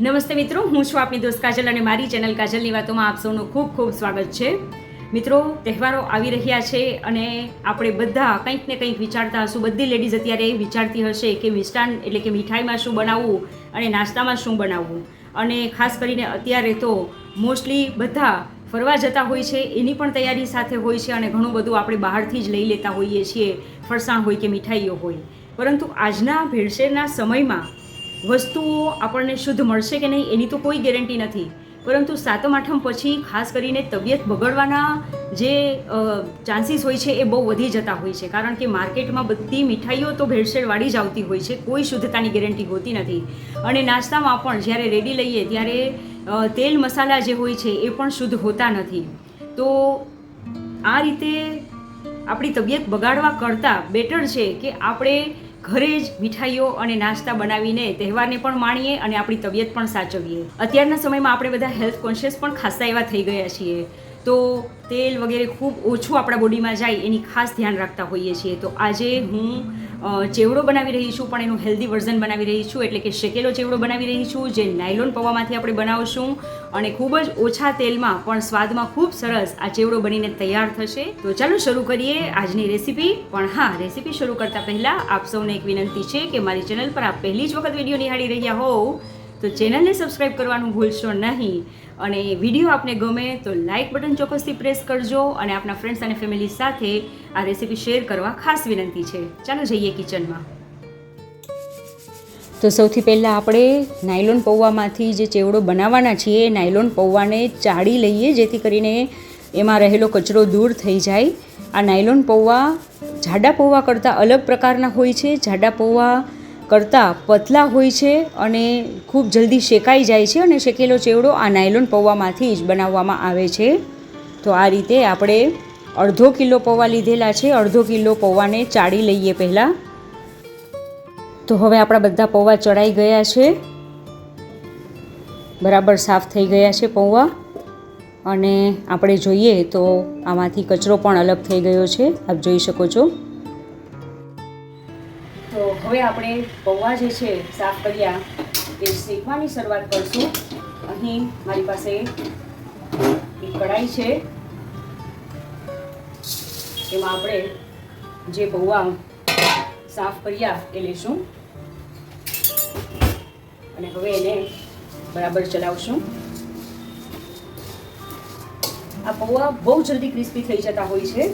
નમસ્તે મિત્રો, હું છું આપની દોસ્ત કાજલ અને મારી ચેનલ કાજલની વાતોમાં આપ સૌનું ખૂબ ખૂબ સ્વાગત છે. મિત્રો, તહેવારો આવી રહ્યા છે અને આપણે બધા કંઈક ને કંઈક વિચારતા હશું. બધી લેડીઝ અત્યારે એ વિચારતી હશે કે મિષ્ટાન એટલે કે મીઠાઈમાં શું બનાવવું અને નાસ્તામાં શું બનાવવું. અને ખાસ કરીને અત્યારે તો મોસ્ટલી બધા ફરવા જતા હોય છે, એની પણ તૈયારી સાથે હોય છે અને ઘણું બધું આપણે બહારથી જ લઈ લેતા હોઈએ છીએ, ફરસાણ હોય કે મીઠાઈઓ હોય. પરંતુ આજના ભેળસેળના સમયમાં વસ્તુઓ આપણને શુદ્ધ મળશે કે નહીં એની તો કોઈ ગેરંટી નથી. પરંતુ સાતમ, આઠમ પછી ખાસ કરીને તબિયત બગડવાના જે ચાન્સીસ હોય છે એ બહુ વધી જતા હોય છે. કારણ કે માર્કેટમાં બધી મીઠાઈઓ તો ભેળસેળવાળી જ આવતી હોય છે. કોઈ શુદ્ધતાની ગેરંટી હોતી નથી. અને નાસ્તામાં પણ જ્યારે રેડી લઈએ ત્યારે તેલ મસાલા જે હોય છે એ પણ શુદ્ધ હોતા નથી. તો આ રીતે આપણી તબિયત બગાડવા કરતાં બેટર છે કે આપણે ઘરે જ મીઠાઈઓ અને નાસ્તા બનાવીને તહેવારને પણ માણીએ અને આપણી તબિયત પણ સાચવીએ. અત્યારના સમયમાં આપણે બધા હેલ્થ કોન્શિયસ પણ ખાસા એવા થઈ ગયા છીએ. તો તેલ વગેરે ખૂબ ઓછું આપણા બોડીમાં જાય એની ખાસ ધ્યાન રાખતા હોઈએ છીએ. તો આજે હું ચેવડો બનાવી રહી છું, પણ એનું હેલ્ધી વર્ઝન બનાવી રહી છું, એટલે કે શેકેલો ચેવડો બનાવી રહી છું, જે નાયલોન પૌવામાંથી આપણે બનાવશું, અને ખૂબ જ ઓછા તેલમાં, પણ સ્વાદમાં ખૂબ સરસ આ ચેવડો બનીને તૈયાર થશે. તો ચાલો શરૂ કરીએ આજની રેસીપી. પણ હા, રેસીપી શરૂ કરતાં પહેલાં આપ સૌને એક વિનંતી છે કે મારી ચેનલ પર આપ પહેલી જ વખત વીડિયો નિહાળી રહ્યા હોવ, તો ચેનલને સબસ્ક્રાઈબ કરવાનું ભૂલશો નહીં. અને વીડિયો આપને ગમે તો લાઇક બટન ચોક્કસથી પ્રેસ કરજો અને આપના ફ્રેન્ડ્સ અને ફેમિલી સાથે આ રેસીપી શેર કરવા ખાસ વિનંતી છે. ચાલો જઈએ કિચનમાં તો સૌથી પહેલાં આપણે નાયલોન પૌવામાંથી જે ચેવડો બનાવવાના છીએ એ નાયલોન પૌવાને ચાળી લઈએ, જેથી કરીને એમાં રહેલો કચરો દૂર થઈ જાય. આ નાયલોન પૌવા જાડા પૌવા કરતાં અલગ પ્રકારના હોય છે. જાડા પૌવા કરતાં પતલા હોય છે અને ખૂબ જલ્દી શેકાઈ જાય છે અને શેકેલો ચેવડો આ નાયલોન પૌવામાંથી જ બનાવવામાં આવે છે. તો આ રીતે આપણે અડધો કિલો પૌવા લીધેલા છે. અડધો કિલો પૌવાને ચાળી લઈએ પહેલાં. તો હવે આપણા બધા પૌવા ચડાઈ ગયા છે. બરાબર સાફ થઈ ગયા છે પૌવા. અને આપણે જોઈએ તો આમાંથી કચરો પણ અલગ થઈ ગયો છે. આપ જોઈ શકો છો. હવે આપણે પૌવા જે છે, સાફ કર્યા, એ શેકવાની શરૂઆત કરશું. અહીં મારી પાસે એક કઢાઈ છે. એમાં આપણે જે પૌવા સાફ કર્યા, એ લેશું. અને હવે એને બરાબર ચલાવશું. આ પૌવા બહુ જલ્દી ક્રિસ્પી થઈ જતા હોય છે.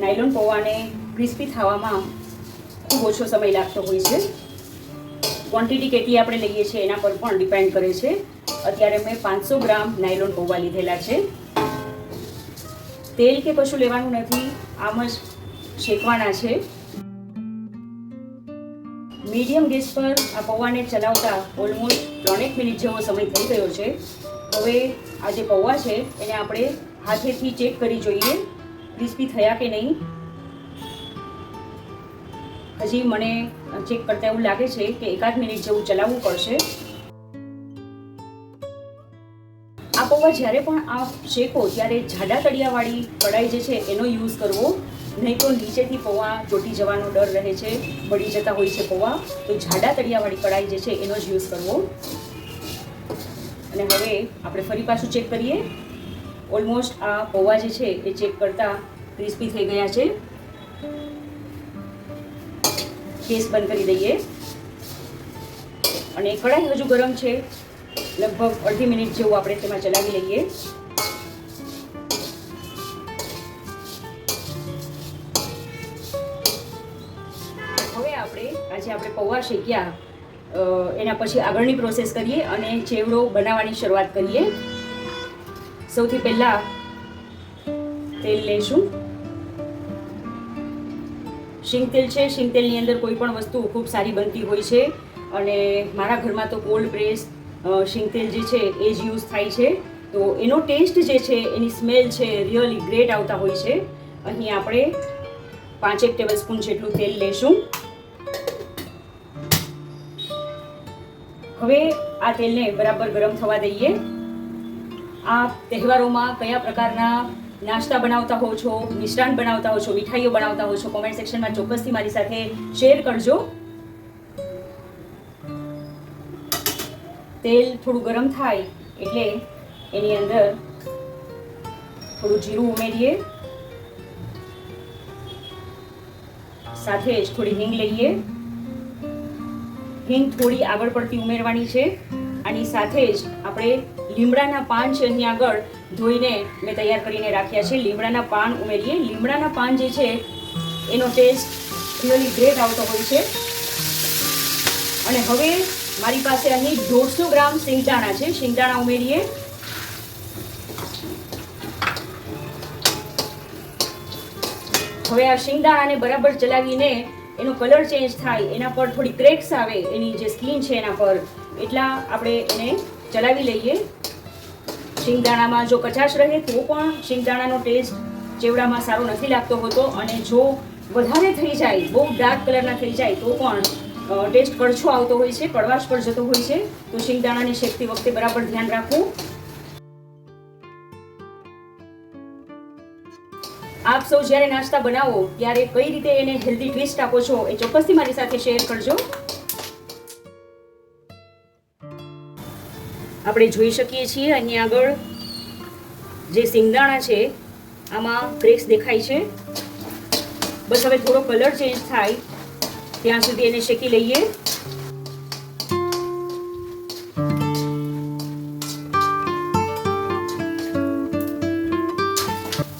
નાયલોન પૌવાને ક્રિસ્પી થવામાં ખૂબ ઓછો સમય લાગતો હોય છે. ક્વોન્ટિટી કેટલી આપણે લઈએ છીએ, એના પર પણ ડિપેન્ડ કરે છે. અત્યારે મેં પાંચસો ગ્રામ નાયલોન પૌવા લીધેલા છે. તેલ કે કશું લેવાનું નથી, આમ જ શેકવાના છે. મીડિયમ ગેસ પર આ પૌવાને ચલાવતા ઓલમોસ્ટ ત્રણેક મિનિટ જેવો સમય થઈ ગયો છે. હવે આ જે પૌવા છે, એને આપણે હાથેથી ચેક કરી જોઈએ ક્રિસ્પી થયા કે નહીં. હજી મને ચેક કરતા એવું લાગે છે કે એકાદ મિનિટ જેવું ચલાવવું પડશે. આ પૌવા જ્યારે પણ આ શેકો, ત્યારે જાડા તળિયાવાળી કઢાઈ જે છે એનો યુઝ કરવો. નહીં તો નીચેથી પૌવા ચોટી જવાનો ડર રહે છે, બળી જતા હોય છે પૌવા. તો જાડા તળિયાવાળી કઢાઈ જે છે એનો જ યુઝ કરવો. અને હવે આપણે ફરી પાછું ચેક કરીએ. ઓલમોસ્ટ આ પૌવા જે છે એ ચેક કરતાં ક્રિસ્પી થઈ ગયા છે. ગેસ બંધ કરી દઈએ. અને કઢાઈ હજુ ગરમ છે. લગભગ અડધી મિનિટ જેવું આપણે તેમાં ચલાવી લઈએ. હવે આપણે આજે આપણે પૌવા શેક્યા એના પછી આગળની પ્રોસેસ કરીએ અને ચેવડો બનાવવાની શરૂઆત કરીએ. સૌથી પહેલાં તેલ લઈશું શિંગ તેલ છે. શિંગ તેલની અંદર કોઈ પણ વસ્તુ ખૂબ સારી બનતી હોય છે. અને મારા ઘરમાં તો કોલ્ડ પ્રેસ શિંગ તેલ જે છે એ જ યુઝ થાય છે. તો એનો ટેસ્ટ જે છે, એની સ્મેલ છે રિયલી ગ્રેટ આવતા હોય છે. અહીં આપણે પાંચેક ટેબલ સ્પૂન જેટલું તેલ લેશું. હવે આ તેલને બરાબર ગરમ થવા દઈએ. આ તહેવારોમાં કયા પ્રકારના નાસ્તા બનાવતા હો છો મિષ્ટાન બનાવતા હો છો, મીઠાઈઓ બનાવતા હો છો કોમેન્ટ સેક્શનમાં ચોક્કસથી મારી સાથે શેર કરજો. તેલ થોડું ગરમ થાય એટલે એની અંદર થોડું જીરું ઉમેરીએ. સાથે જ થોડી હિંગ લઈએ. હિંગ થોડી આગળ પડતી ઉમેરવાની છે. આની સાથે જ આપણે લીમડાના પાન છે અહીં આગળ ધોઈને મેં તૈયાર કરીને રાખ્યા છે. લીમડાના પાન ઉમેરીએ. લીમડાના પાન જે છે, એનો ટેસ્ટ રિયલી ગ્રેટ આવતો હોય છે. અને હવે મારી પાસે અહીં દોઢસો ગ્રામ સિંગદાણા છે. સિંગદાણા ઉમેરીએ. હવે આ શિંગદાણાને બરાબર ચલાવીને એનો કલર ચેન્જ થાય, એના પર થોડી ક્રેક્સ આવે, એની જે સ્કીન છે એના પર, એટલા આપણે એને ચલાવી લઈએ. શિંગદાણામાં જો કચાશ રહે તો પણ શિંગદાણાનો ટેસ્ટ ચેવડામાં સારો નથી લાગતો હોતો અને જો વધારે થઈ જાય, બહુ ડાર્ક કલરના થઈ જાય તો પણ ટેસ્ટ કડછો આવતો હોય છે, કડવાશ પર જતો હોય છે, તો શિંગદાણાને શેકતી વખતે બરાબર ધ્યાન રાખવું. આપ સૌ જ્યારે નાસ્તા બનાવો, ત્યારે કઈ રીતે એને હેલ્ધી ટ્વિસ્ટ આપો છો એ ચોક્કસથી મારી સાથે શેર કરજો. આપણે જોઈ શકીએ છીએ. અહીં આગળ જે સિંગદાણા છે, આમાં ક્રેક્સ દેખાય છે. બસ હવે થોડો કલર ચેન્જ થાય. ત્યાં સુધી એને શેકી લઈએ.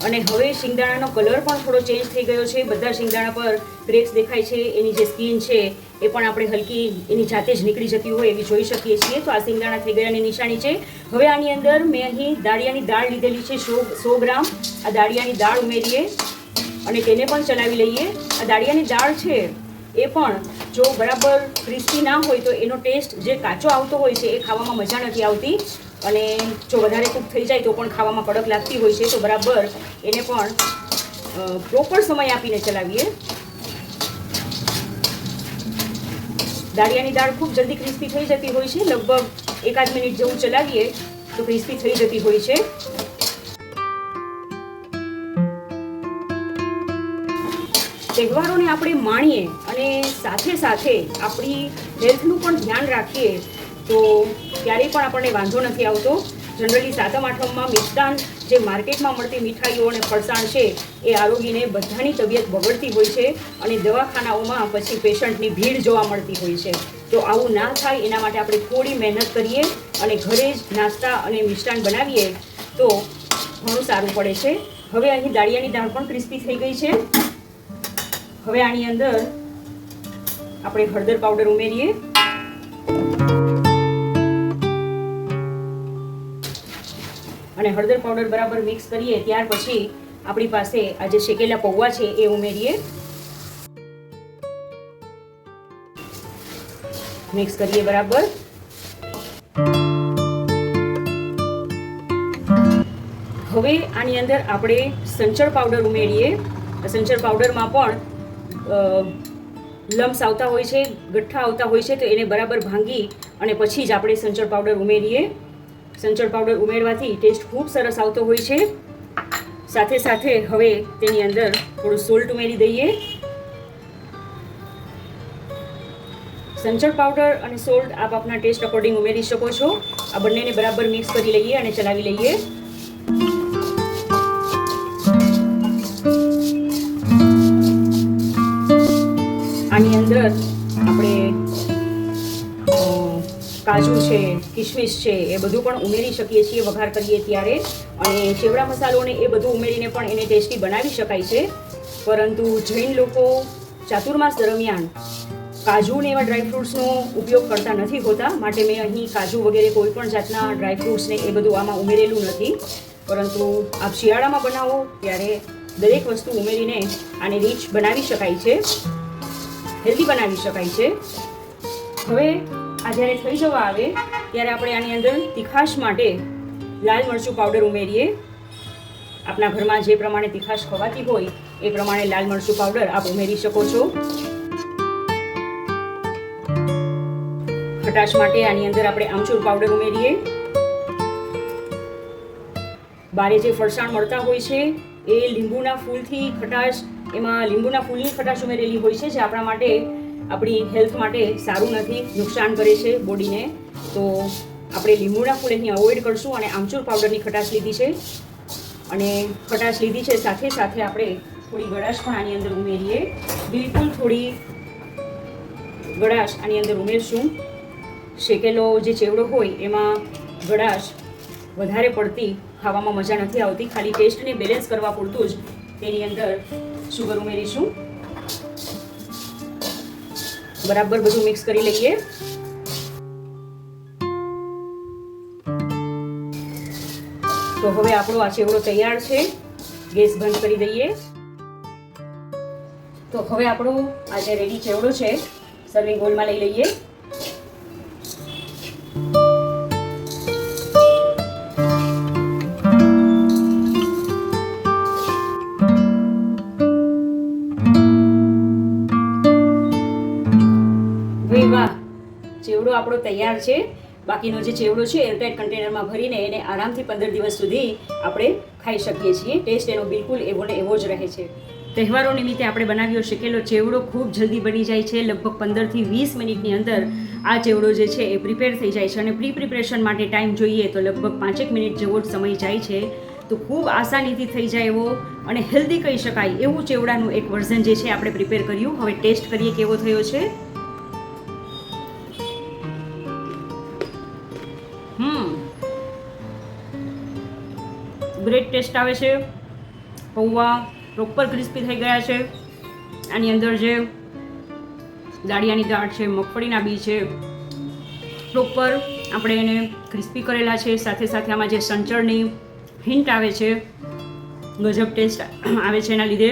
અને હવે શિંગદાણાનો કલર પણ થોડો ચેન્જ થઈ ગયો છે. બધા શિંગદાણા પર ક્રેક્સ દેખાય છે. એની જે સ્કીન છે, એ પણ આપણે હલકી એની જાતે જ નીકળી જતી હોય એવી જોઈ શકીએ છીએ. તો આ શિંગદાણા થઈ ગયાની નિશાની છે. હવે આની અંદર મેં અહીં દાળિયાની દાળ લીધેલી છે સો સો ગ્રામ. આ દાળિયાની દાળ ઉમેરીએ અને તેને પણ ચલાવી લઈએ. આ દાળિયાની દાળ છે, એ પણ જો બરાબર ક્રિસ્પી ના હોય તો એનો ટેસ્ટ જે કાચો આવતો હોય છે એ ખાવામાં મજા નથી આવતી. અને જો વધારે કૂક થઈ જાય તો પણ ખાવામાં કડક લાગતી હોય છે, તો બરાબર એને પણ પ્રોપર સમય આપીને ચલાવીએ. દાળિયાની દાળ ખૂબ જલ્દી ક્રિસ્પી થઈ જતી હોય છે, લગભગ એકાદ મિનિટ જેવું ચલાવીએ તો ક્રિસ્પી થઈ જતી હોય છે. તહેવારોને આપણે માણીએ અને સાથે સાથે આપણી હેલ્થનું પણ ધ્યાન રાખીએ. તો ક્યારેય પણ આપણને વાંધો નથી આવતો. જનરલી સાતમ, આઠમમાં મિષ્ટાન જે માર્કેટમાં મળતી મીઠાઈઓ અને ફરસાણ છે, એ આરોગીને બધાની તબિયત બગડતી હોય છે અને દવાખાનાઓમાં પછી પેશન્ટની ભીડ જોવા મળતી હોય છે. તો આવું ના થાય, એના માટે આપણે થોડી મહેનત કરીએ અને ઘરે જ નાસ્તા અને મિષ્ટાન બનાવીએ તો ઘણું સારું પડે છે. હવે અહીં દાળિયાની દાળ પણ ક્રિસ્પી થઈ ગઈ છે. હવે આની અંદર આપણે હળદર પાવડર ઉમેરીએ. અને હળદર પાવડર બરાબર મિક્સ કરીએ, ત્યાર પછી આપણી પાસે આ જે શેકેલા પૌવા છે, એ ઉમેરીએ. મિક્સ કરીએ બરાબર. હવે આની અંદર આપણે સંચળ પાવડર ઉમેરીએ. સંચળ પાવડરમાં પણ લમ્સ આવતા હોય છે, ગઠ્ઠા આવતા હોય છે, તો એને બરાબર ભાંગી અને પછી જ આપણે સંચળ પાવડર ઉમેરીએ. સંચળ પાવડર ઉમેરવાથી ટેસ્ટ ખૂબ સરસ આવતો હોય છે. સાથે સાથે હવે તેની અંદર થોડું સોલ્ટ ઉમેરી દઈએ. સંચળ પાવડર અને સોલ્ટ આપ આપના ટેસ્ટ અકોર્ડિંગ ઉમેરી શકો છો. આ બંનેને બરાબર મિક્સ કરી લઈએ અને ચલાવી લઈએ. આની અંદર આપણે કાજુ છે કિશમિશ છે, એ બધું પણ ઉમેરી શકીએ છીએ, વઘાર કરીએ ત્યારે. અને ચેવડા મસાલો ને એ બધું ઉમેરીને પણ એને ટેસ્ટી બનાવી શકાય છે. પરંતુ જૈન લોકો ચાતુર્માસ દરમિયાન કાજુ ને એવા ડ્રાયફ્રૂટ્સનો ઉપયોગ કરતા નથી હોતા. માટે મેં અહીં કાજુ વગેરે કોઈ પણ જાતના ડ્રાયફ્રૂટ્સને એ બધું આમાં ઉમેરેલું નથી. પરંતુ આપ શિયાળામાં બનાવો ત્યારે દરેક વસ્તુ ઉમેરીને આને રીચ બનાવી શકાય છે. હેલ્ધી બનાવી શકાય છે. હવે આ જ્યારે થઈ જવા આવે, ત્યારે આપણે આની અંદર તીખાશ માટે લાલ મરચું પાવડર ઉમેરીએ. આપના ઘરમાં જે પ્રમાણે તીખાશ ખવાતી હોય, એ પ્રમાણે લાલ મરચું પાવડર આપ ઉમેરી શકો છો. ખટાશ માટે આની અંદર આપણે આમચૂર પાવડર ઉમેરીએ. બારે જે ફરસાણ મળતા હોય છે, એ લીંબુના ફૂલથી ખટાશ, એમાં લીંબુના ફૂલની ખટાશ ઉમેરેલી હોય છે, જે આપણા માટે આપણી હેલ્થ માટે સારું નથી, નુકસાન કરે છે બોડીને. તો આપણે લીંબુના ફૂલ અહીં અવોઇડ કરશું અને આમચૂર પાવડરની ખટાશ લીધી છે. અને ખટાશ લીધી છે, સાથે સાથે આપણે થોડી ગળાશ પણ આની અંદર ઉમેરીએ. બિલકુલ થોડી ગળાશ આની અંદર ઉમેરશું. શેકેલો જે ચેવડો હોય, એમાં ગળાશ વધારે પડતી ખાવામાં મજા નથી આવતી. ખાલી ટેસ્ટને બેલેન્સ કરવા પૂરતું જ તેની અંદર શુગર ઉમેરીશું. બરાબર બધું મિક્સ કરી લઈએ. તો હવે આપણો આ ચેવડો તૈયાર છે. ગેસ બંધ કરી દઈએ. તો હવે આપણો આ જે રેડી ચેવડો છે સર્વિંગ બોલમાં લઈ લઈએ. ચેવડો તૈયાર છે. બાકીનો જે ચેવડો છે એરટાઇટ કન્ટેનરમાં ભરીને એને આરામથી પંદર દિવસ સુધી આપણે ખાઈ શકીએ છીએ. ટેસ્ટ એનો બિલકુલ એવો ને એવો જ રહે છે. તહેવારો નિમિત્તે આપણે બનાવ્યો શેકેલો ચેવડો ખૂબ જલ્દી બની જાય છે. લગભગ પંદરથી વીસ મિનિટની અંદર આ ચેવડો જે છે એ પ્રિપેર થઈ જાય છે અને પ્રી પ્રિપરેશન માટે ટાઈમ જોઈએ તો લગભગ પાંચેક મિનિટ જેવો જ સમય જાય છે. તો ખૂબ આસાનીથી થઈ જાય એવો અને હેલ્ધી કહી શકાય એવું ચેવડાનું એક વર્ઝન જે છે આપણે પ્રિપેર કર્યું. હવે ટેસ્ટ કરીએ કેવો થયો છે. ગ્રેટ ટેસ્ટ આવે છે, પૌવા પ્રોપર ક્રિસ્પી થઈ ગયા છે. આની અંદર જે દાળિયાની દાળ છે, મગફળીના બી છે, પ્રોપર આપણે એને ક્રિસ્પી કરેલા છે. સાથે સાથે આમાં જે સંચળની હિન્ટ આવે છે, ગજબ ટેસ્ટ આવે છે એના લીધે.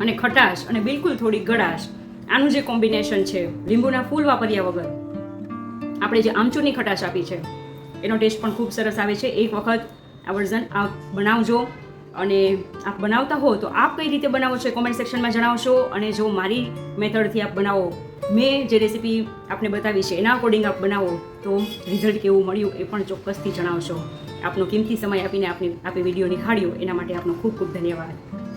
અને ખટાશ અને બિલકુલ થોડી ગળાશ, આનું જે કોમ્બિનેશન છે, લીંબુના ફૂલ વાપર્યા વગર આપણે જે આમચૂરની ખટાશ આપી છે, એનો ટેસ્ટ પણ ખૂબ સરસ આવે છે. એક વખત આ વર્ઝન આપ બનાવજો અને આપ બનાવતા હો તો આપ કઈ રીતે બનાવો છો કોમેન્ટ સેક્શનમાં જણાવશો અને જો મારી મેથડથી આપ બનાવો, મેં જે રેસીપી આપને બતાવી છે એના અકોર્ડિંગ આપ બનાવો તો રિઝલ્ટ કેવું મળ્યું એ પણ ચોક્કસથી જણાવશો. આપનો કિંમતી સમય આપીને આપની આપે વીડિયો નિહાળ્યો, એના માટે આપનો ખૂબ ખૂબ ધન્યવાદ.